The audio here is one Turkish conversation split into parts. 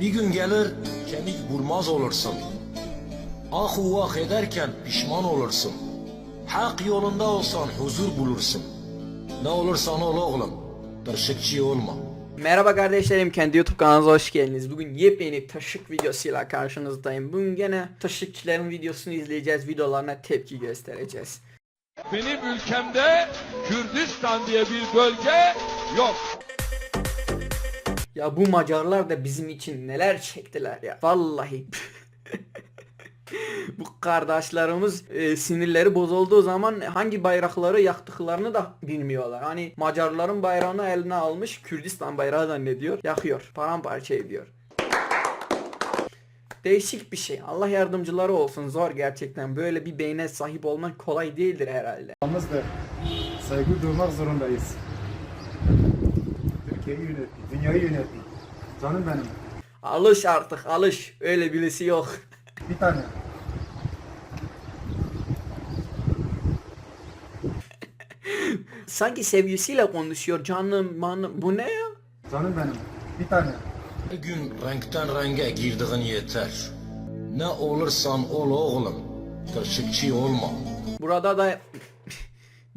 Bir gün gelir kemik bulmaz olursun. Ah uvah ederken pişman olursun. Hak yolunda olsan huzur bulursun. Ne olursan ol oğlum, tırşıkçı olma. Merhaba kardeşlerim kendi YouTube kanalınıza hoş geldiniz. Bugün yepyeni taşık videosuyla karşınızdayım. Bugün gene taşıkçıların videosunu izleyeceğiz. Videolarına tepki göstereceğiz. Benim ülkemde Kürdistan diye bir bölge yok. Ya bu Macarlar da bizim için neler çektiler ya. Vallahi. bu kardeşlerimiz e, sinirleri bozulduğu zaman hangi bayrakları yaktıklarını da bilmiyorlar. Hani Macarların bayrağını eline almış Kürdistan bayrağı zannediyor. Yakıyor. Paramparça ediyor. Değişik bir şey. Allah yardımcıları olsun. Zor gerçekten. Böyle bir beyne sahip olmak kolay değildir herhalde. Saygı duymak zorundayız. Türkiye'yi yönetti, dünyayı yönetti. Canım benim. Alış artık alış. Öyle birisi yok. Bir tane. Sanki sevgisiyle konuşuyor canım manım. Bu ne ya? Canım benim. Bir tane. Bir gün renkten renge girdiğin yeter. Ne olursan ol oğlum, tırşıkçı olma. Burada da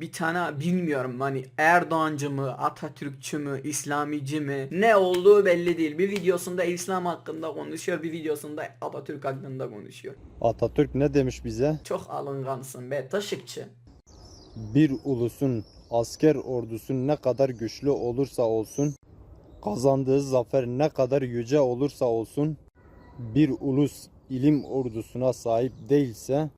bir tane bilmiyorum hani Erdoğancı mı, Atatürkçü mü, İslamici mi ne olduğu belli değil. Bir videosunda İslam hakkında konuşuyor, bir videosunda Atatürk hakkında konuşuyor. Atatürk ne demiş bize? Çok alıngansın be taşıkçı. Bir ulusun asker ordusu ne kadar güçlü olursa olsun, kazandığı zafer ne kadar yüce olursa olsun, bir ulus ilim ordusuna sahip değilse,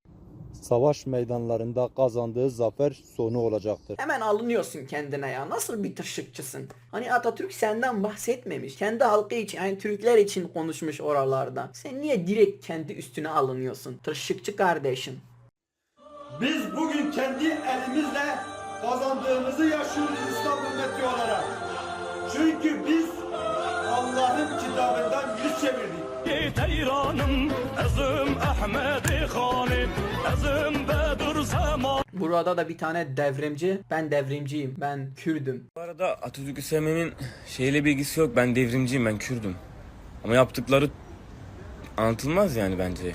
savaş meydanlarında kazandığı zafer sonu olacaktır. Hemen alınıyorsun kendine ya. Nasıl bir taşıkçısın? Hani Atatürk senden bahsetmemiş. Kendi halkı için, yani Türkler için konuşmuş oralarda. Sen niye direkt kendi üstüne alınıyorsun? Taşıkçı kardeşim. Biz bugün kendi elimizle kazandığımızı yaşıyoruz İslam ümmeti olarak. Çünkü biz Allah'ın kitabından yüz çevirdik. ایرانم ازم احمد خانه ازم بدر زمان Burada da bir tane devrimci. Ben devrimciyim. Ben Kürdüm. Bu arada Atatürk'ü sevmemin şeyle bir ilgisi yok. Ben devrimciyim, ben Kürdüm. Ama yaptıkları anlatılmaz yani bence.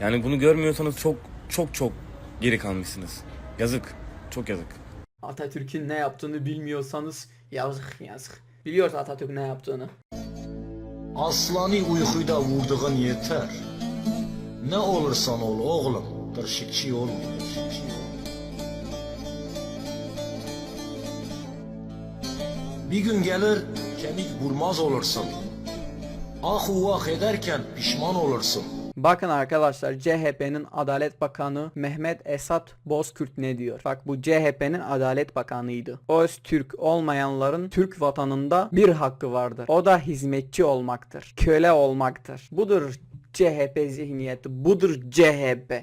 Yani bunu görmüyorsanız çok çok çok geri kalmışsınız. Yazık. Çok yazık. Atatürk'ün ne yaptığını bilmiyorsanız yazık yazık. Biliyoruz Atatürk ne yaptığını. Aslanı uykuda vurduğun yeter. Ne olursan ol oğlum, tırşıkçı olma. Tırşıkçı olma. Bir gün gelir kemik bulmaz olursun. Ah uvah ederken pişman olursun. Bakın arkadaşlar CHP'nin Adalet Bakanı Mehmet Esat Bozkurt ne diyor? Bak bu CHP'nin Adalet Bakanıydı. Öz Türk olmayanların Türk vatanında bir hakkı vardır. O da hizmetçi olmaktır. Köle olmaktır. Budur CHP zihniyeti. Budur CHP.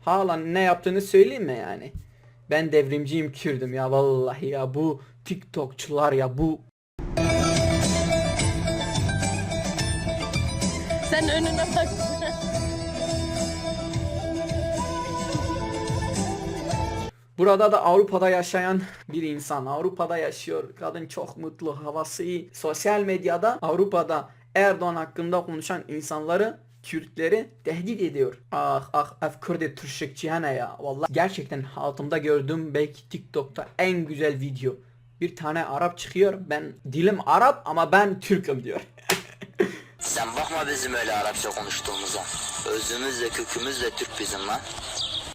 Hala ne yaptığını söyleyeyim mi yani? Ben devrimciyim Kürdüm ya vallahi ya bu TikTokçular ya bu Sen önüne bak. Burada da Avrupa'da yaşayan bir insan. Avrupa'da yaşıyor. Kadın çok mutlu. Havası iyi. Sosyal medyada Avrupa'da Erdoğan hakkında konuşan insanları Kürtleri tehdit ediyor. Ah ah af Kürdi Türkçe ya. Vallahi gerçekten hayatımda gördüğüm belki TikTok'ta en güzel video. Bir tane Arap çıkıyor. Ben dilim Arap ama ben Türk'üm diyor. Sen bakma bizim öyle Arapça konuştuğumuza. Özümüzle kökümüzle Türk bizim lan.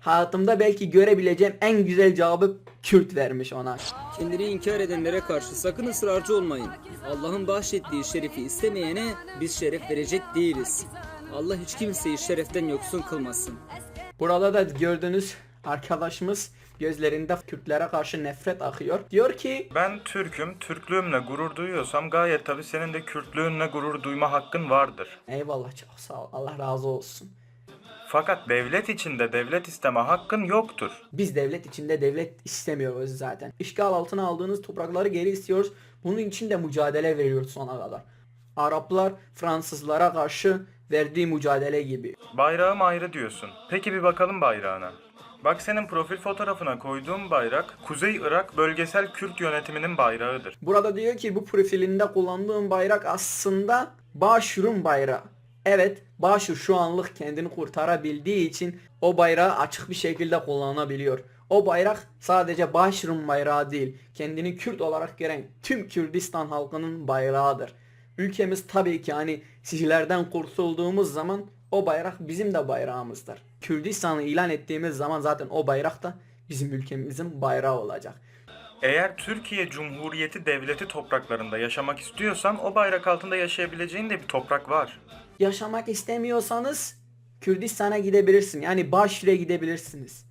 Hayatımda belki görebileceğim en güzel cevabı Kürt vermiş ona. Kendini inkar edenlere karşı sakın ısrarcı olmayın. Allah'ın bahşettiği şerefi istemeyene biz şeref verecek değiliz. Allah hiç kimseyi şereften yoksun kılmasın. Burada da gördüğünüz arkadaşımız gözlerinde Kürtlere karşı nefret akıyor. Diyor ki Ben Türk'üm, Türklüğümle gurur duyuyorsam gayet tabii senin de Kürtlüğünle gurur duyma hakkın vardır. eyvallah çok sağ ol Allah razı olsun. Fakat devlet içinde devlet isteme hakkın yoktur. Biz devlet içinde devlet istemiyoruz zaten. İşgal altına aldığınız toprakları geri istiyoruz. Bunun için de mücadele veriyoruz sona kadar. Araplar Fransızlara karşı verdiği mücadele gibi. Bayrağım ayrı diyorsun. Peki bir bakalım bayrağına. Bak senin profil fotoğrafına koyduğum bayrak Kuzey Irak Bölgesel Kürt Yönetimi'nin bayrağıdır. Burada diyor ki bu profilinde kullandığım bayrak aslında Başur'un bayrağı. Evet, Başur şu anlık kendini kurtarabildiği için o bayrağı açık bir şekilde kullanabiliyor. O bayrak sadece Başur'un bayrağı değil, kendini Kürt olarak gören tüm Kürdistan halkının bayrağıdır. Ülkemiz tabii ki hani sizlerden kurtulduğumuz zaman o bayrak bizim de bayrağımızdır. Kürdistan'ı ilan ettiğimiz zaman zaten o bayrak da bizim ülkemizin bayrağı olacak. Eğer Türkiye Cumhuriyeti Devleti topraklarında yaşamak istiyorsan o bayrak altında yaşayabileceğin de bir toprak var. Yaşamak istemiyorsanız Kürdistan'a gidebilirsin. Yani Başir'e gidebilirsiniz.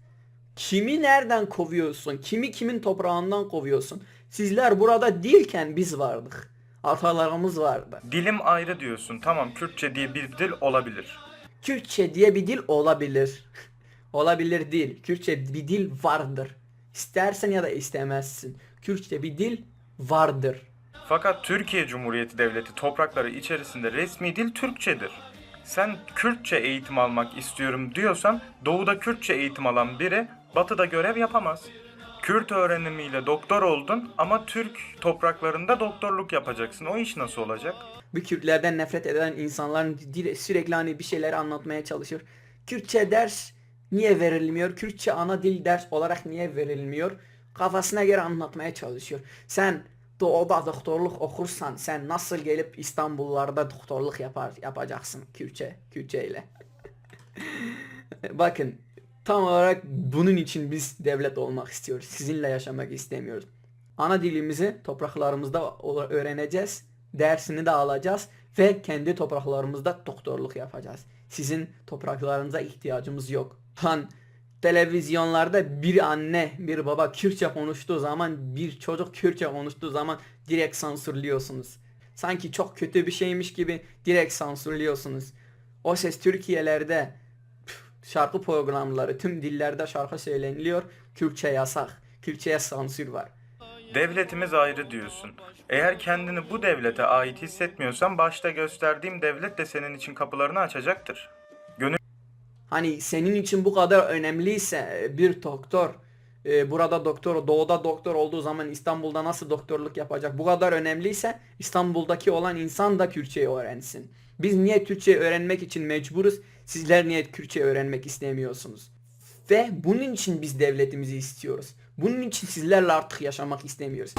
Kimi nereden kovuyorsun? Kimi kimin toprağından kovuyorsun? Sizler burada değilken biz vardık. Atalarımız vardı. Dilim ayrı diyorsun. Tamam Kürtçe diye bir dil olabilir. Kürtçe diye bir dil olabilir. olabilir değil. Kürtçe bir dil vardır. İstersen ya da istemezsin. Kürtçe bir dil vardır. Fakat Türkiye Cumhuriyeti Devleti toprakları içerisinde resmi dil Türkçedir. Sen Kürtçe eğitim almak istiyorum diyorsan doğuda Kürtçe eğitim alan biri batıda görev yapamaz. Kürt öğrenimiyle doktor oldun ama Türk topraklarında doktorluk yapacaksın. O iş nasıl olacak? Bu Kürtlerden nefret eden insanların sürekli hani bir şeyler anlatmaya çalışıyor. Kürtçe ders niye verilmiyor? Kürtçe ana dil ders olarak niye verilmiyor? Kafasına göre anlatmaya çalışıyor. Sen doğuda doktorluk okursan sen nasıl gelip İstanbullarda doktorluk yapar yapacaksın Kürtçe Kürtçe ile. Bakın tam olarak bunun için biz devlet olmak istiyoruz. Sizinle yaşamak istemiyoruz. Ana dilimizi topraklarımızda öğreneceğiz. Dersini de alacağız ve kendi topraklarımızda doktorluk yapacağız. Sizin topraklarınıza ihtiyacımız yok. Lan televizyonlarda bir anne, bir baba Kürtçe konuştuğu zaman, bir çocuk Kürtçe konuştuğu zaman direkt sansürlüyorsunuz. Sanki çok kötü bir şeymiş gibi direkt sansürlüyorsunuz. O ses Türkiye'lerde şarkı programları tüm dillerde şarkı söyleniliyor. Kürtçe yasak. Kürtçe'ye sansür var. Devletimiz ayrı diyorsun. Eğer kendini bu devlete ait hissetmiyorsan başta gösterdiğim devlet de senin için kapılarını açacaktır. Hani senin için bu kadar önemliyse e, bir doktor e, burada doktor doğuda doktor olduğu zaman İstanbul'da nasıl doktorluk yapacak? Bu kadar önemliyse İstanbul'daki olan insan da Kürtçeyi öğrensin. Biz niye Türkçe öğrenmek için mecburuz? Sizler niye Kürtçe öğrenmek istemiyorsunuz? Ve bunun için biz devletimizi istiyoruz. Bunun için sizlerle artık yaşamak istemiyoruz.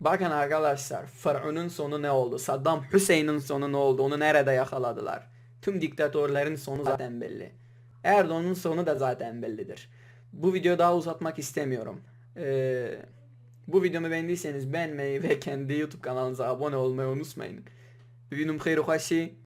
Bakın arkadaşlar Fıraun'un sonu ne oldu? Saddam Hüseyin'in sonu ne oldu? Onu nerede yakaladılar? Tüm diktatörlerin sonu zaten belli. Erdoğan'ın sonu da zaten bellidir. Bu videoyu daha uzatmak istemiyorum. Ee, bu videomu beğendiyseniz beğenmeyi ve kendi YouTube kanalınıza abone olmayı unutmayın. Günüm hayru haşi.